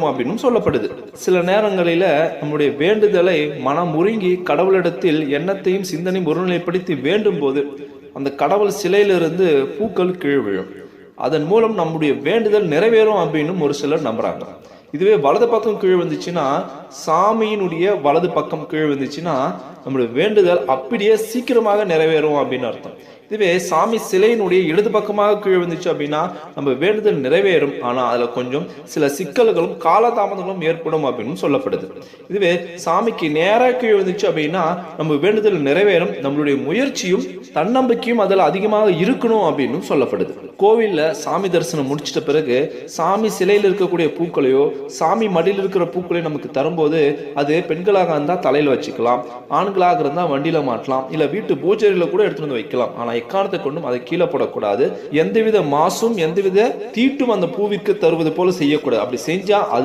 அப்படின்னும் அப்படின்னு சொல்லப்படுது. சில நேரங்களில நம்முடைய வேண்டுதலை மனம் உருங்கி கடவுளிடத்தில் எண்ணத்தையும் சிந்தனையும் ஒருநிலைப்படுத்தி வேண்டும் போது அந்த கடவுள் சிலையிலிருந்து பூக்கள் கீழ் விழும். அதன் மூலம் நம்முடைய வேண்டுதல் நிறைவேறும் அப்படின்னு ஒரு சிலர் நம்புறாங்க. இதுவே வலது பக்கம் கீழ் வந்துச்சுன்னா சாமியினுடைய வலது பக்கம் கீழ் வந்துச்சுன்னா நம்முடைய வேண்டுதல் அப்படியே சீக்கிரமாக நிறைவேறும் அப்படின்னு அர்த்தம். இதுவே சாமி சிலையினுடைய இடது பக்கமாக கீழே வந்துச்சு அப்படின்னா நம்ம வேண்டுதல் நிறைவேறும். ஆனா அதுல கொஞ்சம் சில சிக்கல்களும் காலதாமதங்களும் ஏற்படும் அப்படின்னு சொல்லப்படுது. இதுவே சாமிக்கு நேராக கீழே வந்துச்சு அப்படின்னா நம்ம வேண்டுதல் நிறைவேறும். நம்மளுடைய முயற்சியும் தன்னம்பிக்கையும் அதில் அதிகமாக இருக்கணும் அப்படின்னு சொல்லப்படுது. கோவில்ல சாமி தரிசனம் முடிச்சிட்ட பிறகு சாமி சிலையில் இருக்கக்கூடிய பூக்களையோ சாமி மடியில் இருக்கிற பூக்களையோ நமக்கு தரும்போது அது பெண்களாக இருந்தா தலையில வச்சுக்கலாம். ஆண்களாக இருந்தா வண்டியில மாட்டலாம். இல்ல வீட்டு பூஜையில் கூட எடுத்துட்டு வந்து வைக்கலாம். ஆனா எக்காரணத்தை கொண்டும் அதை கீழே போடக்கூடாது. எந்தவித மாசும் எந்தவித தீட்டும் அந்த பூவிற்கு தருவது போல செய்யக்கூடாது. அப்படி செஞ்சா அது